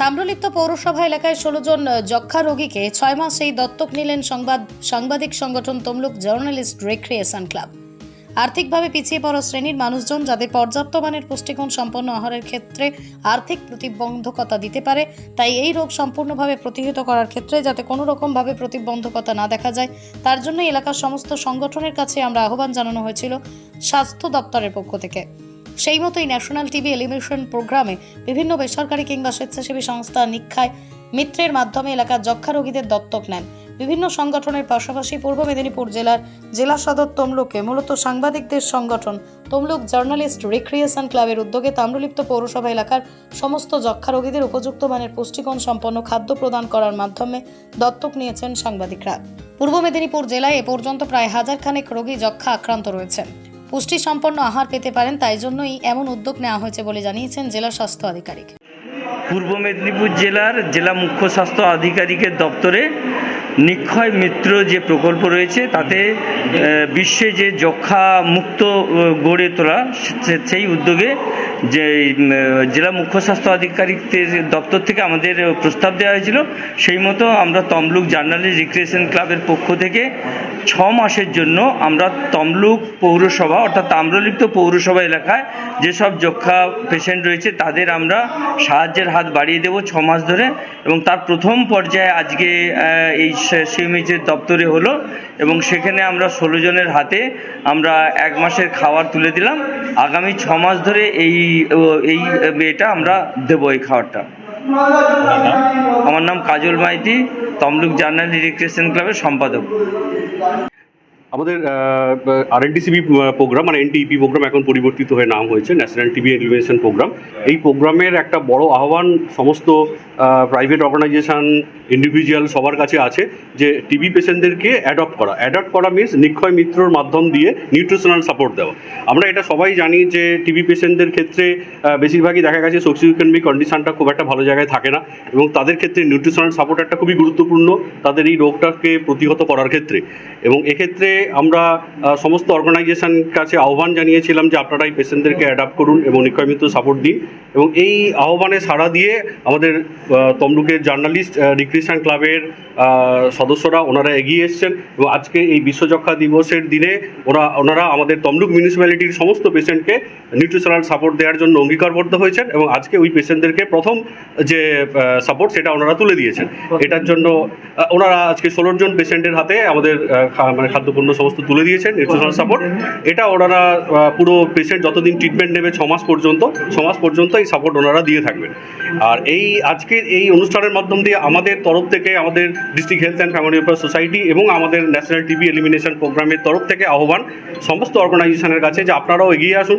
তাম্রলিপ্ত পৌরসভা এলাকায় ষোলো জন যক্ষা রোগীকে ছয় মাস এই দত্তক নিলেন সংবাদ সাংবাদিক সংগঠন তমলুক জার্নালিস্ট রিক্রিয়েশন ক্লাব। আর্থিকভাবে পিছিয়ে পড়া শ্রেণির মানুষজন যাদের পর্যাপ্ত মানের পুষ্টিগুণ সম্পন্ন আহারের ক্ষেত্রে আর্থিক প্রতিবন্ধকতা দিতে পারে, তাই এই রোগ সম্পূর্ণভাবে প্রতিহত করার ক্ষেত্রে যাতে কোনো রকমভাবে প্রতিবন্ধকতা না দেখা যায়, তার জন্য এলাকার সমস্ত সংগঠনের কাছে আমরা আহ্বান জানানো হয়েছিল স্বাস্থ্য দপ্তরের পক্ষ থেকে। সেই মতোই ন্যাশনাল টিভি এলিমিনেশন প্রোগ্রামে বিভিন্ন বেসরকারি কিংবা স্বেচ্ছাসেবী সংস্থা নিক্ষায় মিত্রের মাধ্যমে এলাকার যক্ষা রোগীদের দত্তক নেন। বিভিন্ন সংগঠনের পাশাপাশি পূর্ব মেদিনীপুর জেলার জেলা সদর তমলুকে মূলত সাংবাদিকদের সংগঠন তমলুক জার্নালিস্ট রিক্রিয়েশন ক্লাবের উদ্যোগে তাম্রলিপ্ত পৌরসভা এলাকার সমস্ত যক্ষা রোগীদের উপযুক্ত মানের পুষ্টিগুণ সম্পন্ন খাদ্য প্রদান করার মাধ্যমে দত্তক নিয়েছেন সাংবাদিকরা। পূর্ব মেদিনীপুর জেলায় এ পর্যন্ত প্রায় হাজার খানেক রোগী যক্ষা আক্রান্ত রয়েছেন পুষ্টি সম্পন্ন আহার পেতে পারেন, তাই জন্যই এমন উদ্যোগ নেওয়া হয়েছে বলে জানিয়েছেন জেলা স্বাস্থ্য আধিকারিক। পূর্ব মেদিনীপুর জেলার জেলা মুখ্য স্বাস্থ্য আধিকারিকের দপ্তরে নিক্ষয় মিত্র যে প্রকল্প রয়েছে, তাতে বিশ্বে যে যক্ষা মুক্ত গড়ে তোলা সেই উদ্যোগে যে জেলা মুখ্য স্বাস্থ্য আধিকারিকদের দপ্তর থেকে আমাদের প্রস্তাব দেওয়া হয়েছিল, সেই মতো আমরা তমলুক জার্নালিস্ট রিক্রিয়েশন ক্লাবের পক্ষ থেকে ছ মাসের জন্য আমরা তমলুক পৌরসভা, অর্থাৎ তাম্রলিপ্ত পৌরসভা এলাকায় যেসব যক্ষা পেশেন্ট রয়েছে, তাদের আমরা সাহায্যের হাত বাড়িয়ে দেব ছ মাস ধরে এবং তার প্রথম পর্যায়ে আজকে এই সিএমএইচের দপ্তরে হলো এবং সেখানে আমরা ষোলো জনের হাতে আমরা এক মাসের খাবার তুলে দিলাম। আগামী ছ মাস ধরে এই এই এটা আমরা দেবো এই খাবারটা আমার নাম কাজল মাইতি, তমলুক জার্নাল রিক্রিয়েশন ক্লাবের সম্পাদক। আমাদের আরএনটিসিবি প্রোগ্রাম মানে এনটিইপি প্রোগ্রাম এখন পরিবর্তিত হয়ে নাম হয়েছে ন্যাশনাল টিভি এলিভেশন প্রোগ্রাম এই প্রোগ্রামের একটা বড় আহ্বান সমস্ত প্রাইভেট অর্গানাইজেশন ইন্ডিভিজুয়াল সবার কাছে আছে যে টিবি পেশেন্টদেরকে অ্যাডপ্ট করা। অ্যাডপ্ট করা মিনস নিক্ষয় মিত্রর মাধ্যম দিয়ে নিউট্রিশনাল সাপোর্ট দেওয়া। আমরা এটা সবাই জানি যে টিবি পেশেন্টদের ক্ষেত্রে বেশিরভাগই দেখা গেছে সোশিও ইকোনমিক কন্ডিশনটা খুব একটা ভালো জায়গায় থাকে না এবং তাদের ক্ষেত্রে নিউট্রিশনাল সাপোর্ট একটা খুবই গুরুত্বপূর্ণ, তাদের এই রোগটাকে প্রতিহত করার ক্ষেত্রে। এবং এক্ষেত্রে আমরা সমস্ত অর্গানাইজেশন কাছে আহ্বান জানিয়েছিলাম যে আপনারা এই পেশেন্টদেরকে অ্যাডাপ্ট করুন এবং নিক্ষয়মিত্র সাপোর্ট দিন। এবং এই আহ্বানে সাড়া দিয়ে আমাদের তমলুকের জার্নালিস্ট রিক্রিয়েশন ক্লাবের সদস্যরা ওনারা এগিয়ে এসছেন এবং আজকে এই বিশ্ব যক্ষা দিবসের দিনে ওরা, ওনারা আমাদের তমলুক মিউনিসিপ্যালিটির সমস্ত পেশেন্টকে নিউট্রিশনাল সাপোর্ট দেওয়ার জন্য অঙ্গীকারবদ্ধ হয়েছেন এবং আজকে ওই পেশেন্টদেরকে প্রথম যে সাপোর্ট সেটা ওনারা তুলে দিয়েছেন। এটার জন্য ওনারা আজকে ষোলো জন পেশেন্টের হাতে আমাদের মানে খাদ্যপণ্য সমস্ত তুলে দিয়েছেন নিউট্রিশনাল সাপোর্ট এটা ওনারা পুরো পেশেন্ট যতদিন ট্রিটমেন্ট নেবে ছ মাস পর্যন্ত, ছ মাস পর্যন্ত এই সাপোর্ট ওনারা দিয়ে থাকবেন। আর এই আজকের এই অনুষ্ঠানের মাধ্যম দিয়ে আমাদের তরফ থেকে আমাদের district health and family welfare society এবং আমাদের ন্যাশনাল টিবি এলিমিনেশন প্রোগ্রামের তরফ থেকে আহ্বান সমস্ত অর্গানাইজেশনের কাছে যে আপনারাও এগিয়ে আসুন।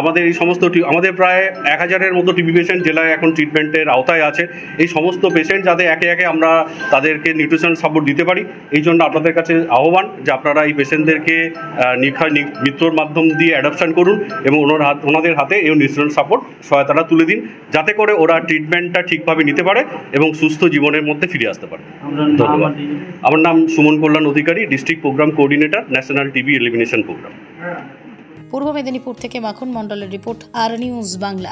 আমাদের এই সমস্ত আমাদের প্রায় এক হাজারের মতো টিবি পেশেন্ট জেলায় এখন ট্রিটমেন্টের আওতায় আছে। এই সমস্ত পেশেন্ট যাতে একে একে আমরা তাদেরকে নিউট্রিশন সাপোর্ট দিতে পারি, এই জন্য আপনাদের কাছে আহ্বান যে আপনারা এই পেশেন্টদেরকে নিখা মিত্রর মাধ্যম দিয়ে অ্যাডপশন করুন এবং ওনার হাত ওনাদের হাতে এই নিউট্রিশন সাপোর্ট সহায়তাটা তুলে দিন যাতে করে ওরা ট্রিটমেন্টটা ঠিকভাবে নিতে পারে এবং সুস্থ জীবনের মধ্যে ফিরে আসতে পারে। ধন্যবাদ। আমার নাম Suman Kalyan Adhikari district programme coordinator national TB elimination programme Purba Medinipur থেকে মাখন মণ্ডলের রিপোর্ট আর নিউজ বাংলা